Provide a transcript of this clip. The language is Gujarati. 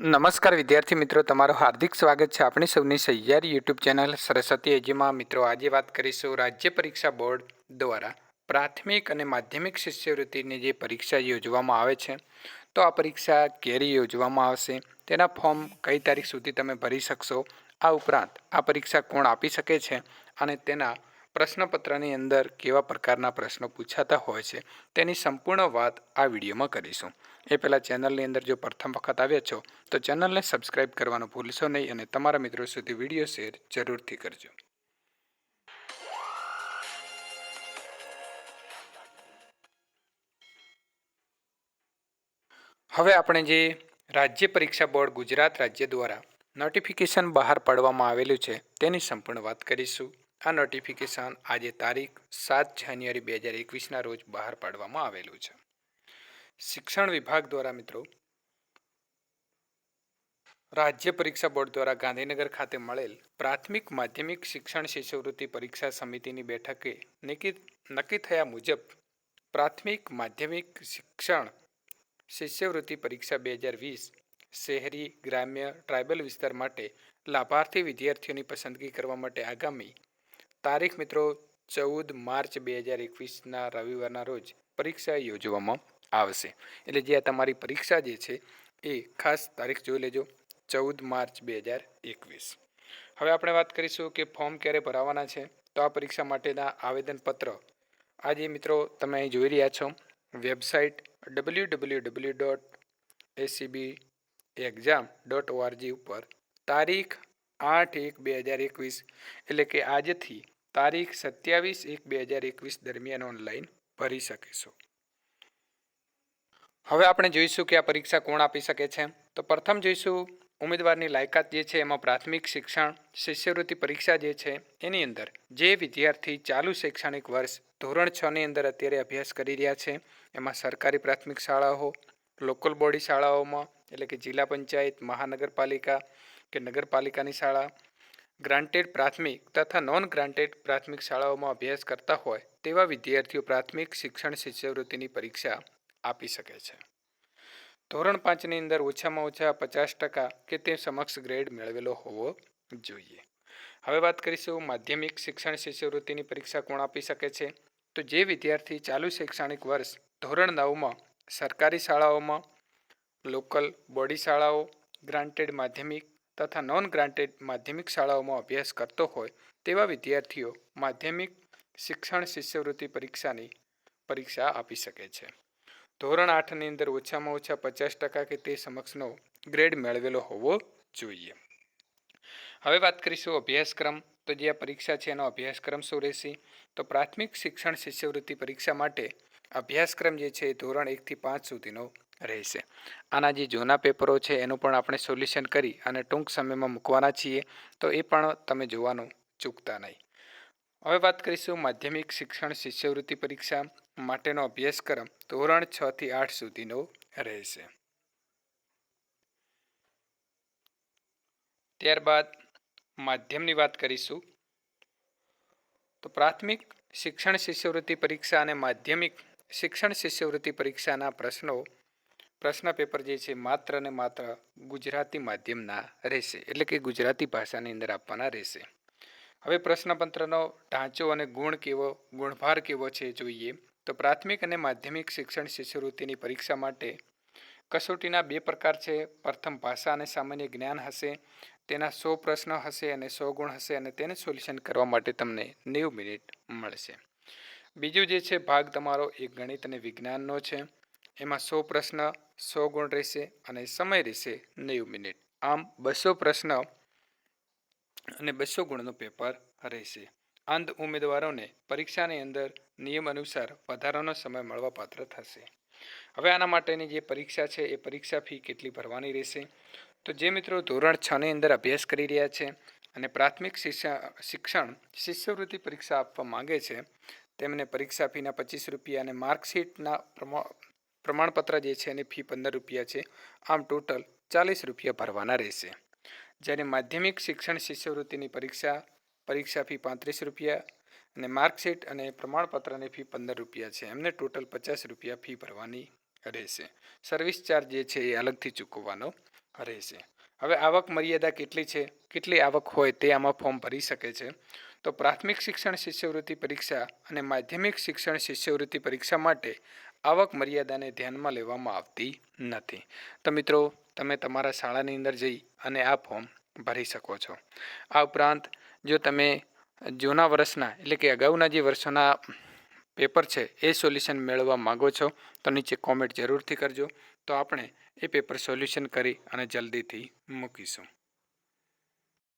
નમસ્કાર વિદ્યાર્થી મિત્રો, તમારું હાર્દિક સ્વાગત છે આપણી સૌની સહિયાર યુટ્યુબ ચેનલ સરસ્વતી એજીમાં મિત્રો, આજે વાત કરીશું રાજ્ય પરીક્ષા બોર્ડ દ્વારા પ્રાથમિક અને માધ્યમિક શિષ્યવૃત્તિની જે પરીક્ષા યોજવામાં આવે છે. તો આ પરીક્ષા ક્યારે યોજવામાં આવશે, તેના ફોર્મ કઈ તારીખ સુધી તમે ભરી શકશો, આ ઉપરાંત આ પરીક્ષા કોણ આપી શકે છે અને તેના પ્રશ્નપત્રની અંદર કેવા પ્રકારના પ્રશ્નો પૂછાતા હોય છે, તેની સંપૂર્ણ વાત આ વિડીયોમાં કરીશું. એ પહેલાં ચેનલની અંદર જો પ્રથમ વખત આવ્યા છો, તો ચેનલને સબસ્ક્રાઈબ કરવાનું ભૂલશો નહીં અને તમારા મિત્રો સુધી વીડિયો શેર જરૂરથી કરજો. હવે આપણે જે રાજ્ય પરીક્ષા બોર્ડ ગુજરાત રાજ્ય દ્વારા નોટિફિકેશન બહાર પાડવામાં આવેલું છે, તેની સંપૂર્ણ વાત કરીશું. આ નોટિફિકેશન આજે તારીખ સાત જાન્યુઆરી બે હજાર એકવીસના રોજ બહાર પાડવામાં આવેલું છે. શિક્ષણ વિભાગ દ્વારા મિત્રો, રાજ્ય પરીક્ષા બોર્ડ દ્વારા ગાંધીનગર ખાતે મળેલ પ્રાથમિક માધ્યમિક શિક્ષણ શિષ્યવૃત્તિ પરીક્ષા સમિતિની બેઠકે નક્કી નક્કી થયા મુજબ પ્રાથમિક માધ્યમિક શિક્ષણ શિષ્યવૃત્તિ પરીક્ષા બે હજાર વીસ શહેરી, ગ્રામ્ય, ટ્રાઇબલ વિસ્તાર માટે લાભાર્થી વિદ્યાર્થીઓની પસંદગી કરવા માટે આગામી તારીખ મિત્રો ચૌદ માર્ચ બે હજાર એકવીસના રવિવારના રોજ પરીક્ષા યોજવામાં આવશે. એટલે જે આ તમારી પરીક્ષા જે છે, એ ખાસ તારીખ જોઈ લેજો, ચૌદ માર્ચ બે હજાર એકવીસ. હવે આપણે વાત કરીશું કે ફોર્મ ક્યારે ભરાવાના છે. તો આ પરીક્ષા માટેના આવેદનપત્ર આજે મિત્રો તમે અહીં જોઈ રહ્યા છો. Website W W W dot ACB exam dot ORG ઉપર તારીખ આઠ એક બે હજાર એકવીસ, એટલે કે આજથી તારીખ સત્યાવીસ એક બે હજાર એકવીસ દરમિયાન ઓનલાઈન ભરી શકીશું. હવે આપણે જોઈશું કે આ પરીક્ષા કોણ આપી શકે છે. તો પ્રથમ જોઈશું ઉમેદવારની લાયકાત જે છે, એમાં પ્રાથમિક શિક્ષણ, શિષ્યવૃત્તિ પરીક્ષા જે છે, એની અંદર જે વિદ્યાર્થી ચાલુ શૈક્ષણિક વર્ષ ધોરણ છની અંદર અત્યારે અભ્યાસ કરી રહ્યા છે, એમાં સરકારી પ્રાથમિક શાળાઓ લોકલ બોડી શાળાઓમાં, એટલે કે જિલ્લા પંચાયત, મહાનગરપાલિકા કે નગરપાલિકાની શાળા ગ્રાન્ટેડ પ્રાથમિક તથા નોન ગ્રાન્ટેડ પ્રાથમિક શાળાઓમાં અભ્યાસ કરતા હોય તેવા વિદ્યાર્થીઓ પ્રાથમિક શિક્ષણ શિષ્યવૃત્તિની પરીક્ષા આપી શકે છે. ધોરણ પાંચની અંદર ઓછામાં ઓછા પચાસ ટકા કે તે સમક્ષ ગ્રેડ મેળવેલો હોવો જોઈએ. હવે વાત કરીશું માધ્યમિક શિક્ષણ શિષ્યવૃત્તિની પરીક્ષા કોણ આપી શકે છે? તો જે વિદ્યાર્થી ચાલુ શૈક્ષણિક વર્ષ ધોરણ નવમાં સરકારી શાળાઓમાં, લોકલ બોડી શાળાઓ, ગ્રાન્ટેડ માધ્યમિક તથા નોન ગ્રાન્ટેડ માધ્યમિક શાળાઓમાં અભ્યાસ કરતો હોય તેવા વિદ્યાર્થીઓ માધ્યમિક શિક્ષણ શિષ્યવૃત્તિ પરીક્ષાની પરીક્ષા આપી શકે છે. ધોરણ આઠની અંદર ઓછામાં ઓછા પચાસ ટકા કે તે સમક્ષનો ગ્રેડ મેળવેલો હોવો જોઈએ. હવે વાત કરીશું અભ્યાસક્રમ. તો જે આ પરીક્ષા છે એનો અભ્યાસક્રમ શું રહેશે? તો પ્રાથમિક શિક્ષણ શિષ્યવૃત્તિ પરીક્ષા માટે અભ્યાસક્રમ જે છે એ ધોરણ એકથી પાંચ સુધીનો રહેશે. આના જે જૂના પેપરો છે, એનું પણ આપણે સોલ્યુશન કરી અને ટૂંક સમયમાં મૂકવાના છીએ, તો એ પણ તમે જોવાનું ચૂકતા નહીં. હવે વાત કરીશું માધ્યમિક શિક્ષણ શિષ્યવૃત્તિ પરીક્ષા માટેનો અભ્યાસક્રમ, ધોરણ છ થી આઠ સુધીનો રહેશે. ત્યારબાદ માધ્યમની વાત કરીશું. તો પ્રાથમિક શિક્ષણ શિષ્યવૃત્તિ પરીક્ષા અને માધ્યમિક શિક્ષણ શિષ્યવૃત્તિ પરીક્ષાના પ્રશ્નો પ્રશ્ન પેપર જે છે, માત્ર ને માત્ર ગુજરાતી માધ્યમના રહેશે. એટલે કે ગુજરાતી ભાષાની અંદર આપવાના રહેશે. હવે પ્રશ્નપત્રનો ઢાંચો અને ગુણ કેવો, ગુણભાર કેવો છે જોઈએ, તો પ્રાથમિક અને માધ્યમિક શિક્ષણ શિષ્યવૃત્તિની પરીક્ષા માટે કસોટીના બે પ્રકાર છે. પ્રથમ, ભાષા અને સામાન્ય જ્ઞાન હશે, તેના સો પ્રશ્ન હશે અને સો ગુણ હશે અને તેને સોલ્યુશન કરવા માટે તમને નેવું મિનિટ મળશે. બીજું જે છે, ભાગ તમારો એ ગણિત અને વિજ્ઞાનનો છે. એમાં સો પ્રશ્ન, સો ગુણ રહેશે અને સમય રહેશે નેવું મિનિટ. આમ બસો પ્રશ્ન અને બસો ગુણનું પેપર રહેશે. અંધ ઉમેદવારોને પરીક્ષાની અંદર નિયમ અનુસાર વધારાનો સમય મળવાપાત્ર થશે. હવે આના માટેની જે પરીક્ષા છે, એ પરીક્ષા ફી કેટલી ભરવાની રહેશે? તો જે મિત્રો ધોરણ છની અંદર અભ્યાસ કરી રહ્યા છે અને પ્રાથમિક શિક્ષણ, શિષ્યવૃત્તિ પરીક્ષા આપવા માંગે છે, તેમને પરીક્ષા ફીના પચીસ રૂપિયા અને માર્કશીટના પ્રમાણપત્ર જે છે એની ફી પંદર રૂપિયા છે. આમ ટોટલ ચાલીસ રૂપિયા ભરવાના રહેશે. જ્યારે માધ્યમિક શિક્ષણ શિષ્યવૃત્તિની પરીક્ષા પરીક્ષા ફી પાંત્રીસ રૂપિયા અને માર્કશીટ અને પ્રમાણપત્રની ફી પંદર રૂપિયા છે. એમને ટોટલ પચાસ રૂપિયા ફી ભરવાની રહેશે. સર્વિસ ચાર્જ જે છે એ અલગથી ચૂકવવાનો રહેશે. હવે આવક મર્યાદા કેટલી છે? કેટલી આવક હોય તે આમાં ફોર્મ ભરી શકે છે. તો પ્રાથમિક શિક્ષણ શિષ્યવૃત્તિ પરીક્ષા અને માધ્યમિક શિક્ષણ શિષ્યવૃત્તિ પરીક્ષા માટે આવક મર્યાદાને ધ્યાનમાં લેવામાં આવતી નથી. તો મિત્રો, તમે તમારા શાળાની અંદર જઈ અને આ ફોર્મ ભરી શકો છો. આ ઉપરાંત, જો તમે જૂના વર્ષના એટલે કે અગાઉના જે વર્ષોના પેપર છે, એ સોલ્યુશન મેળવવા માગો છો, તો નીચે કોમેન્ટ જરૂરથી કરજો. તો આપણે એ પેપર સોલ્યુશન કરી અને જલ્દીથી મૂકીશું.